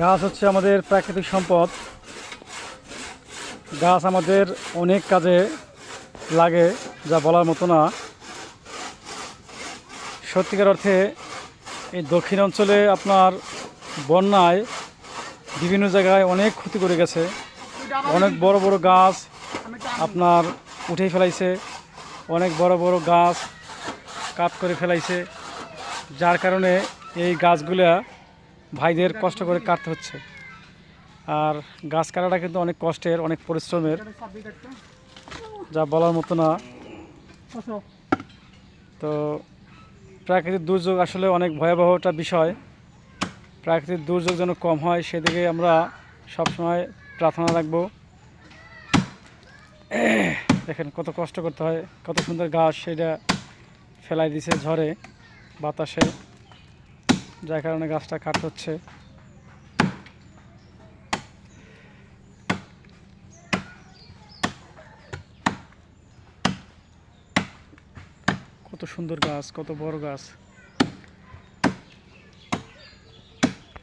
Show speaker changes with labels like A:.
A: গাছ হচ্ছে আমাদের প্রাকৃতিক সম্পদ। গাছ আমাদের অনেক কাজে লাগে, যা বলার মতো না। সত্যিকার অর্থে এই দক্ষিণ অঞ্চলে আপনার বন্যায় বিভিন্ন জায়গায় অনেক ক্ষতি করে গেছে। অনেক বড় বড় গাছ আপনার উঠে ফেলাইছে। অনেক বড় বড় গাছ কাট করে ফেলাইছে। যার কারণে এই গাছগুলা ভাইদের কষ্ট করে কাটতে হচ্ছে। আর গাছ কাটাটা কিন্তু অনেক কষ্টের, অনেক পরিশ্রমের। যা বলার মতো না। তো প্রাকৃতিক দুর্যোগ আসলে অনেক ভয়াবহ একটা বিষয়। প্রাকৃতিক দুর্যোগ যেন কম হয়, সেদিকে আমরা সবসময় প্রার্থনা রাখব। দেখেন কত কষ্ট করতে হয়, কত সুন্দর গাছ সেটা ফেলাই দিছে ঝড়ে, বাতাসে। যার কারণে গাছটা কাট হচ্ছে। কত সুন্দর গাছ কত বড় গাছ।